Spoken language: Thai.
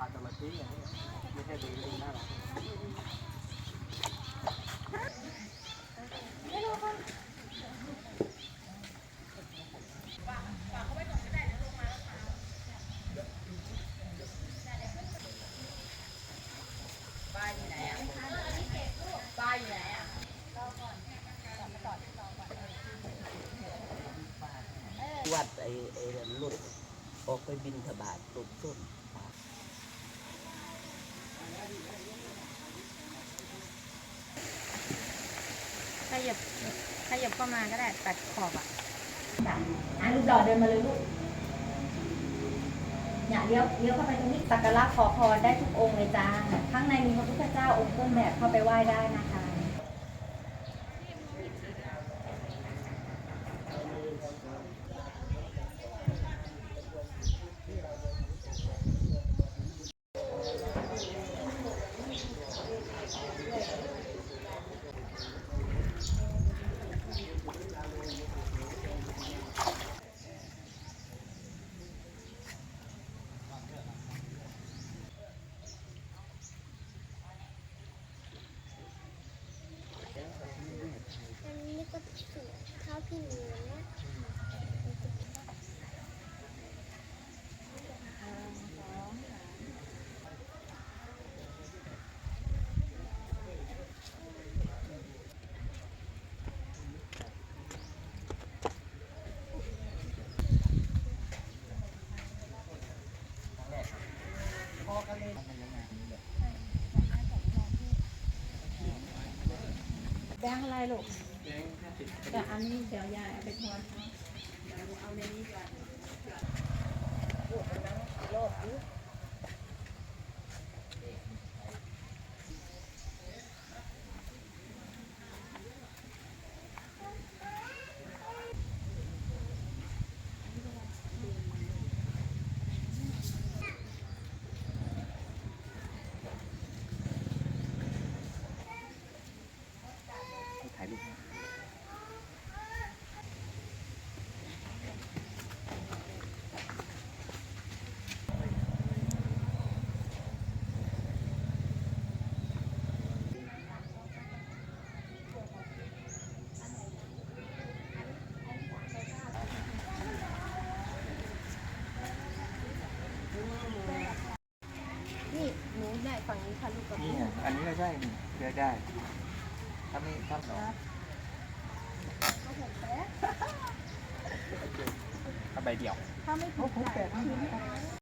ปากกระมัดที่ไม่ใช่ดีดีน่ารักวัดไอ้ไอ้รถ ออกไปบินทบาทตกต้นขยับขยับเข้ามาก็ได้ตัดขอบอะอะลูกดอดเดินมาเลยลูกเนี่ยเลี้ยวเลี้ยวเข้าไปตรงนี้สักการะขอพรได้ทุกองค์เลยจ้าข้างในมีพระพุทธเจ้าองค์ต้นแบบเข้าไปไหว้ได้นะคะ แบงค์อะไรลูกแต่อันนี้เดี๋ยวยายเอาไปทอนเอาในนี้ก่อน นี่หนูได้ฝั่งนี้ค่ะลูกกับนี่ไงอันนี้ก็ใช่นี่เลือกได้ถ้าไม่ถ้าสองถ้าใบเดียว ถ้าไม่ถูกแต่